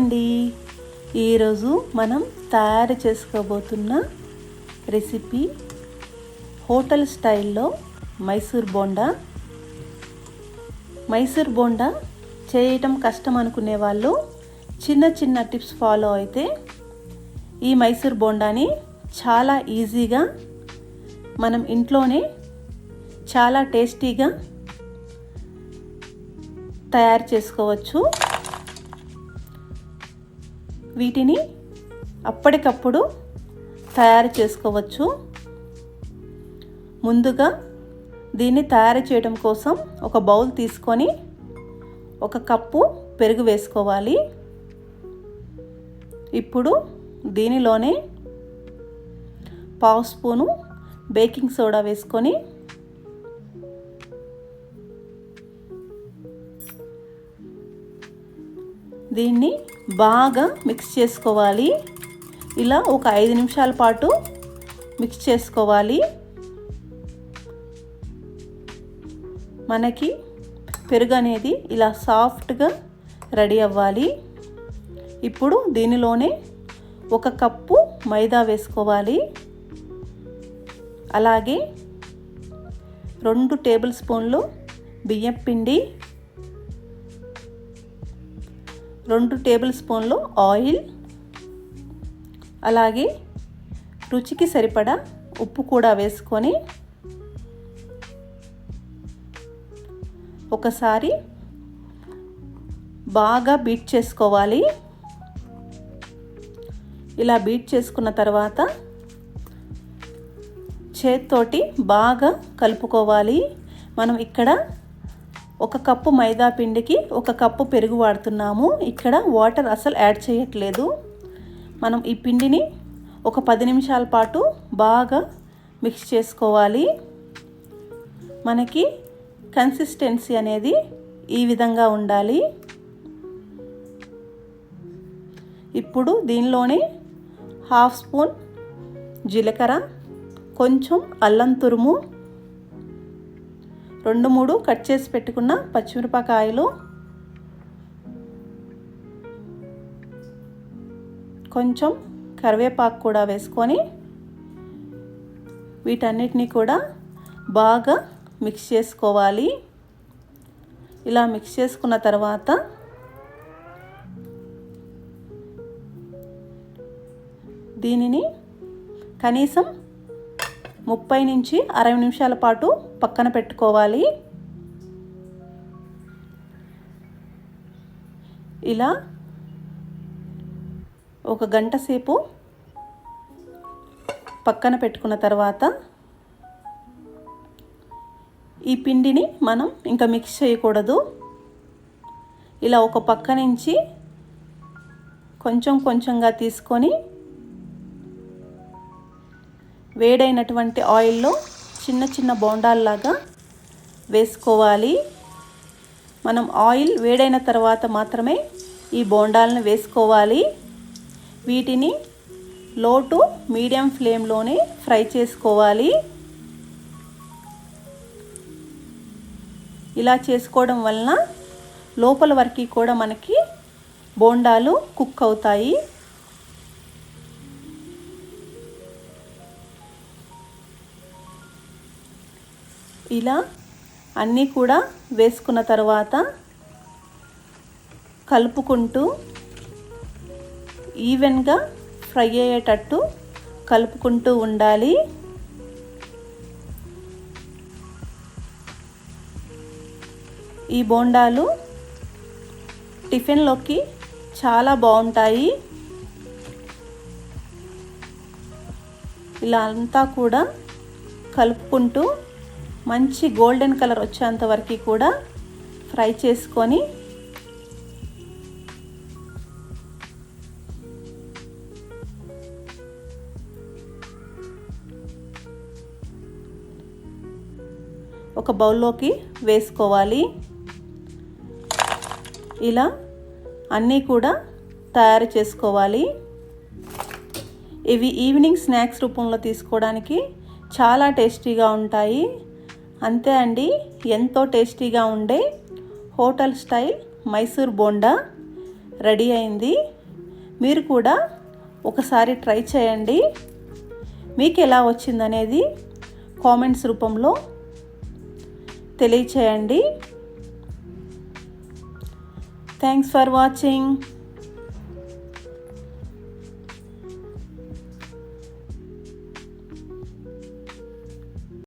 అండి. ఈరోజు మనం తయారు చేసుకోబోతున్న రెసిపీ హోటల్ స్టైల్లో మైసూర్ బోండా. మైసూర్ బోండా చేయటం కష్టం అనుకునే వాళ్ళు చిన్న చిన్న టిప్స్ ఫాలో అయితే ఈ మైసూర్ బోండాని చాలా ఈజీగా మనం ఇంట్లోనే చాలా టేస్టీగా తయారు చేసుకోవచ్చు. వీటిని అప్పటికప్పుడు తయారు చేసుకోవచ్చు. ముందుగా దీన్ని తయారు చేయడం కోసం ఒక బౌల్ తీసుకొని ఒక కప్పు పెరుగు వేసుకోవాలి. ఇప్పుడు దీనిలోనే పావు స్పూను బేకింగ్ సోడా వేసుకొని దీన్ని బాగా మిక్స్ చేసుకోవాలి. ఇలా ఒక ఐదు నిమిషాల పాటు మిక్స్ చేసుకోవాలి. మనకి పెరుగు అనేది ఇలా సాఫ్ట్గా రెడీ అవ్వాలి. ఇప్పుడు దీనిలోనే ఒక కప్పు మైదా వేసుకోవాలి. అలాగే రెండు టేబుల్ స్పూన్లు బియ్యం పిండి రెండు టేబుల్ స్పూన్లు ఆయిల్ అలాగే రుచికి సరిపడా ఉప్పు కూడా వేసుకొని ఒకసారి బాగా బీట్ చేసుకోవాలి. ఇలా బీట్ చేసుకున్న తర్వాత చేత్తోటి బాగా కలుపుకోవాలి. మనం ఇక్కడ ఒక కప్పు మైదా పిండికి ఒక కప్పు పెరుగు వాడుతున్నాము. ఇక్కడ వాటర్ అసలు యాడ్ చేయట్లేదు. మనం ఈ పిండిని ఒక పది నిమిషాల పాటు బాగా మిక్స్ చేసుకోవాలి. మనకి కన్సిస్టెన్సీ అనేది ఈ విధంగా ఉండాలి. ఇప్పుడు దీనిలోనే హాఫ్ స్పూన్ జీలకర్ర కొంచెం అల్లం తురుము రెండు మూడు కట్ చేసి పెట్టుకున్న పచ్చిమిరపకాయలు. కొంచెం కరివేపాకు కూడా వేసుకొని వీటన్నిటిని కూడా బాగా మిక్స్ చేసుకోవాలి. ఇలా మిక్స్ చేసుకున్న తర్వాత దీనిని కనీసం ముప్పై నుంచి అరవై నిమిషాల పాటు పక్కన పెట్టుకోవాలి. ఇలా ఒక గంట సేపు పక్కన పెట్టుకున్న తర్వాత ఈ పిండిని మనం ఇంకా మిక్స్ చేయకూడదు. ఇలా ఒక పక్క నుంచి కొంచెం కొంచెంగా తీసుకొని వేడైనటువంటి ఆయిల్లో చిన్న చిన్న బోండాల్లాగా వేసుకోవాలి. మనం ఆయిల్ వేడైన తర్వాత మాత్రమే ఈ బోండాలను వేసుకోవాలి. వీటిని లో టు మీడియం ఫ్లేమ్లోనే ఫ్రై చేసుకోవాలి. ఇలా చేసుకోవడం వలన లోపల వరకు కూడా మనకి బోండాలు కుక్ అవుతాయి. ఇలా అన్నీ కూడా వేసుకున్న తర్వాత కలుపుకుంటూ ఈవెన్గా ఫ్రై అయ్యేటట్టు కలుపుకుంటూ ఉండాలి. ఈ బోండాలు టిఫిన్లోకి చాలా బాగుంటాయి. ఇలా అంతా కూడా కలుపుకుంటూ మంచి గోల్డెన్ కలర్ వచ్చేంత వరకు కూడా ఫ్రై చేసుకొని ఒక బౌల్లోకి వేసుకోవాలి. ఇలా అన్నీ కూడా తయారు చేసుకోవాలి. ఇవి ఈవినింగ్ స్నాక్స్ రూపంలో తీసుకోవడానికి చాలా టేస్టీగా ఉంటాయి. అంతే అండి. ఎంతో టేస్టీగా ఉండే hotel style Mysore bonda ready అయింది. మీరు కూడా ఒకసారి ట్రై చేయండి. మీకు ఎలా వచ్చిందనేది కామెంట్స్ రూపంలో తెలియచేయండి. Thanks for watching.